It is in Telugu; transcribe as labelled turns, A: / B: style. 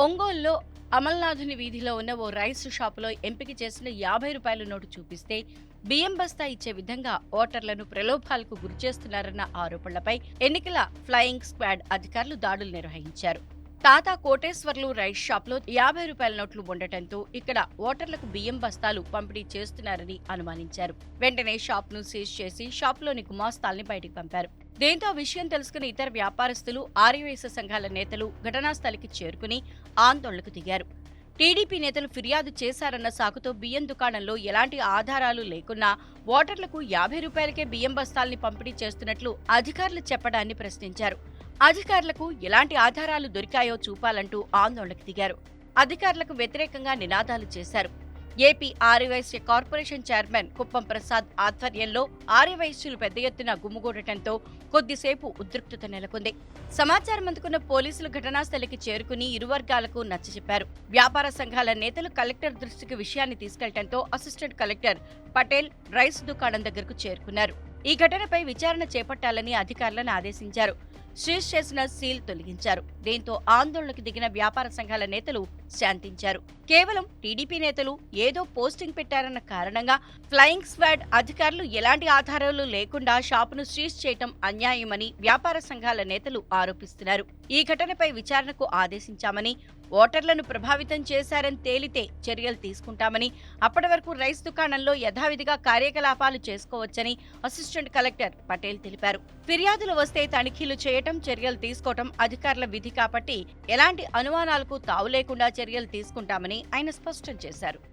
A: ఒంగోలులో అమల్నాథుని వీధిలో ఉన్న ఓ రైస్ షాపులో ఎంపిక చేసిన యాభై రూపాయల నోటు చూపిస్తే బియ్యం బస్తా ఇచ్చే విధంగా ఓటర్లను ప్రలోభాలకు గురిచేస్తున్నారన్న ఆరోపణలపై ఎన్నికల ఫ్లయింగ్ స్క్వాడ్ అధికారులు దాడులు నిర్వహించారు. తాత కోటేశ్వర్లు రైస్ షాప్లో యాభై రూపాయల నోట్లు ఉండటంతో ఇక్కడ ఓటర్లకు బియ్యం బస్తాలు పంపిణీ చేస్తున్నారని అనుమానించారు. వెంటనే షాప్ను సీజ్ చేసి షాప్లోని గుమాస్తాల్ని బయటికి పంపారు. దీంతో విషయం తెలుసుకుని ఇతర వ్యాపారస్తులు ఆర్యవేశ సంఘాల నేతలు ఘటనా స్థలికి చేరుకుని ఆందోళనకు దిగారు. టీడీపీ నేతలు ఫిర్యాదు చేశారన్న సాకుతో బియ్యం దుకాణంలో ఎలాంటి ఆధారాలు లేకున్నా ఓటర్లకు యాభై రూపాయలకే బియ్యం బస్తాల్ని పంపిణీ చేస్తున్నట్లు అధికారులు చెప్పడాన్ని ప్రశ్నించారు. అధికారులకు ఎలాంటి ఆధారాలు దొరికాయో చూపాలంటూ ఆందోళనకు దిగారు. అధికారులకు వ్యతిరేకంగా నినాదాలు చేశారు. AP Aryavysya corporation chairman Kuppam Prasad ఆధ్వర్యంలో ఆర్యవైశ్యులు పెద్ద ఎత్తున గుమ్ముగూడటంతో కొద్దిసేపు ఉద్రిక్తత నెలకొంది. సమాచారం అందుకున్న పోలీసులు ఘటనాస్థలికి చేరుకుని ఇరు వర్గాలకు నచ్చజెప్పారు వ్యాపార సంఘాల నేతలు కలెక్టర్ దృష్టికి విషయాన్ని తీసుకెళ్ళడంతో అసిస్టెంట్ కలెక్టర్ పటేల్ రైస్ దుకాణం దగ్గరకు చేరుకున్నారు. ఈ ఘటనపై విచారణ చేపట్టాలని అధికారులను ఆదేశించారు. సీజ్ చేసిన సీల్ తొలగించారు. దీంతో ఆందోళనకు దిగిన వ్యాపార సంఘాల నేతలు శాంతించారు. కేవలం టీడీపీ నేతలు ఏదో పోస్టింగ్ పెట్టారన్న కారణంగా ఫ్లయింగ్ స్క్వాడ్ అధికారులు ఎలాంటి ఆధారాలు లేకుండా షాపును సీజ్ చేయటం అన్యాయమని వ్యాపార సంఘాల నేతలు ఆరోపిస్తున్నారు. ఈ ఘటనపై విచారణకు ఆదేశించామని ఓటర్లను ప్రభావితం చేశారని తేలితే చర్యలు తీసుకుంటామని అప్పటి వరకు రైస్ దుకాణంలో యథావిధిగా కార్యకలాపాలు చేసుకోవచ్చని అసిస్టెంట్ కలెక్టర్ పటేల్ తెలిపారు. ఫిర్యాదులు వస్తే తనిఖీలు చేయటం చర్యలు తీసుకోవటం అధికారుల విధి కాబట్టి ఎలాంటి అనుమానాలకు తావు లేకుండా చర్యలు తీసుకుంటామని ఆయన స్పష్టం చేశారు.